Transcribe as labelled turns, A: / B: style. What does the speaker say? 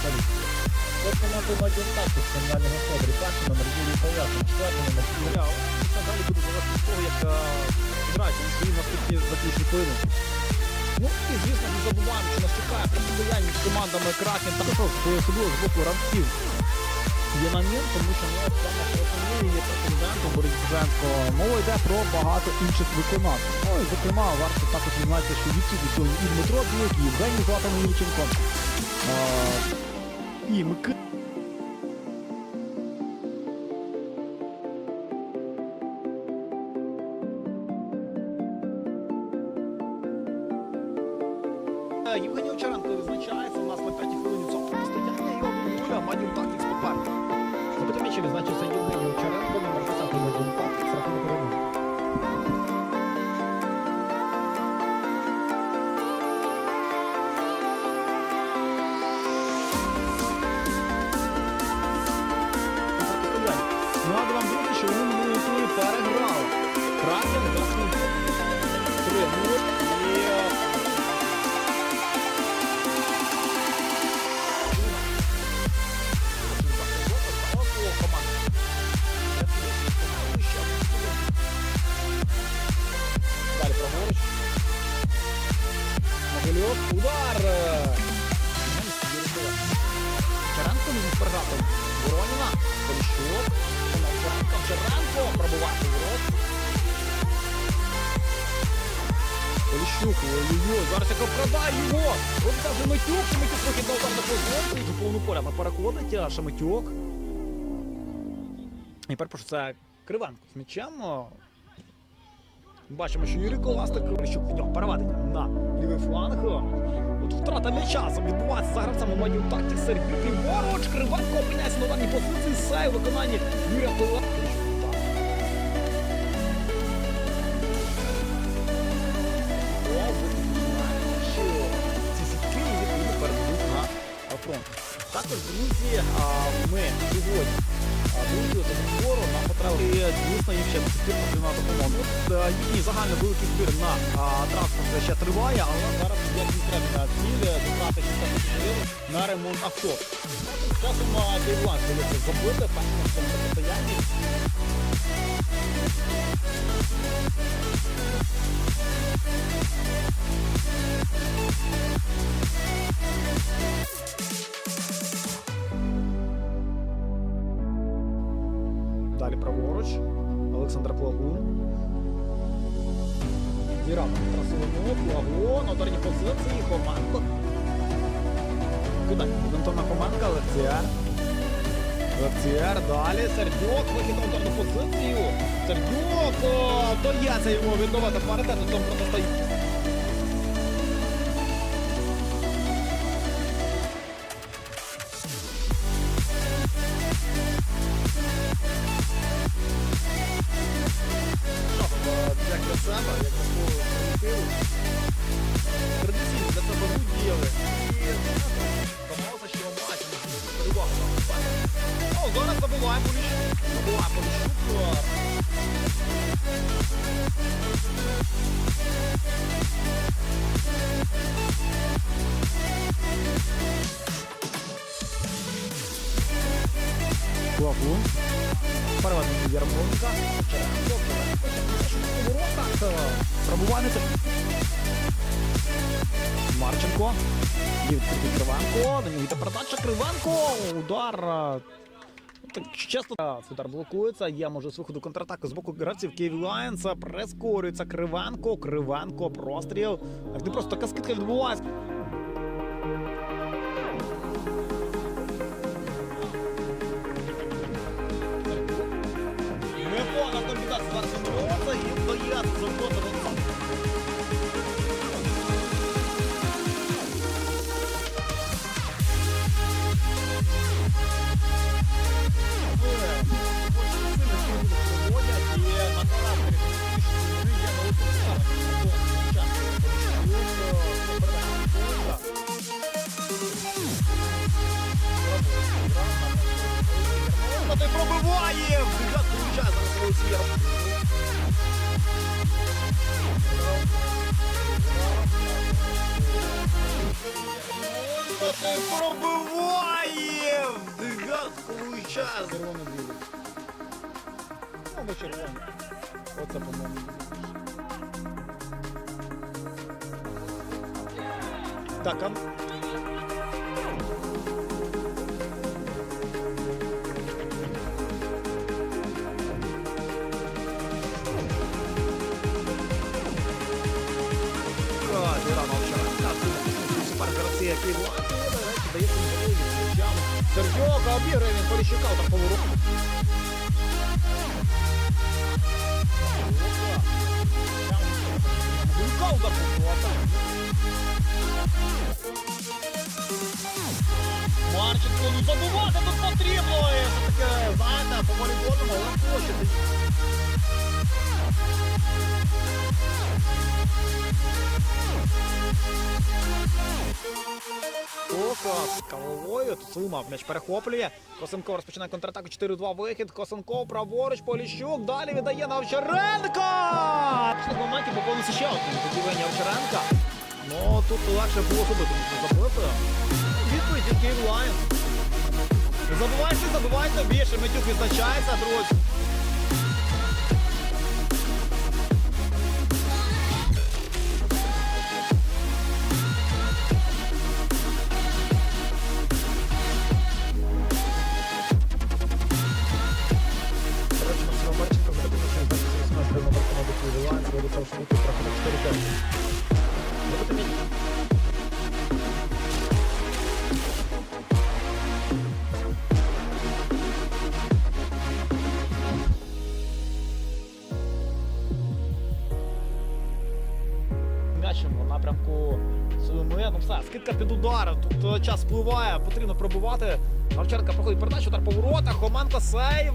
A: Віталій. От команди Мадін Тактик, центральні господарі. Перший номер Юрій Пов'язаний, четвертий номер.
B: Це далі буде залежати від того, як грають на свої наступні заключні поєдинки. Ну і звісно, не забуваємо, що нас чекає протистояння між командами Кракен та ж, особливо з боку гравців. Є намір, тому що ми саме телефонує є претендентом женського. Мова йде про багато інших виконавців. Ну і зокрема, варто також відзначити, що відсутні сьогодні і Дмитро Білик, і Євгеній Златан Юрченко. А, і Микита. Е, Євгеній Овчаренко визначається у нас на 5 хвилині цього протистояння. І от нуля Мадін Тактикс попереду.
A: Запитання, чи відзначився Євгеній Овчаренко, номер 10 Мадін Тактик, з рахунку перемоги.
B: Могильов. Удар! Черенко не зміг програти. Вороніна. Поліщук. Черенко. Черенко. Пробуває поворот. Поліщук. Ой-ой-ой. Зараз яка продає його. Каже Митюк. Шеметюк трохи дав там на позицію. Вже повну поля на переходить. А Шеметюк. І перепрошую, це Кривенко з м'ячем. Бачимо, що Юрій Коластик Поліщук від нього перевадить на лівий фланг. От втрата м'яча відбувається за гравцями Мадів Тактик Сергій ліворуч. Кривенко опиняється на даній позиції. Сей у виконанні Юрія фронт. Також, друзі, ми сьогодні Друзі, за збору на потреби І, звісно, їм ще потрібна допомога. От е, їхній загальний великий збір на транспорт ще триває, але зараз є конкретна ціль зібрати 60 тисяч гривень на ремонт авто. Часом Кейблан вдається забити, першому що цьому протистоянні. Олександр Плагун. Віра Трасовину, Плагун, на позиції, Хоменко. Куди? Антона Хоменка, Левціар. Левціар, далі. Сердюк, вихід на ударну позицію. Сердюк, то я це йому відновити паритет тому цьому Черенко. Пробування це. Марченко. Відкритий Кривенко. На передача Кривенко. Удар. Так чесно, удар блокується. Є з виходу контратаки з боку гравців Київ Лайонс. Прискорюється Кривенко. Кривенко. Простріл. Так не просто така скидка відбувається. Непогана комбінація зараз відбувається і вдається заходити до сам. Ти пробиває! Дев'ятку включає зараз Олексій Ярмоленко. ти пробиває! Дигадковий час! Червоний білий. Ну, Або червоний. Оце, по-моєму. Так, а... Сердьока обіграє він Поліщука там поворотом. Гулька удар а так. Марченко, ну забувати тут потрібно. Це таке, знаєте, по волейбольному, але хоче. Головою. Цума м'яч перехоплює. Косенков розпочинає контратаку 4-2 вихід. Косенков праворуч, Поліщук. Далі віддає на Овчаренка. В моментів поповнився ще один поділення Овчаренка. Ну тут легше було зробити, ніж забити. Відповідь від Київ Лайн. Не забувайте, забувайте більше. Митюк відзначається, друзі. Все, скидка під удар. Тут е, час впливає, потрібно пробувати. Овчаренка проходить передачу, удар по воротах. Хоменко сейв.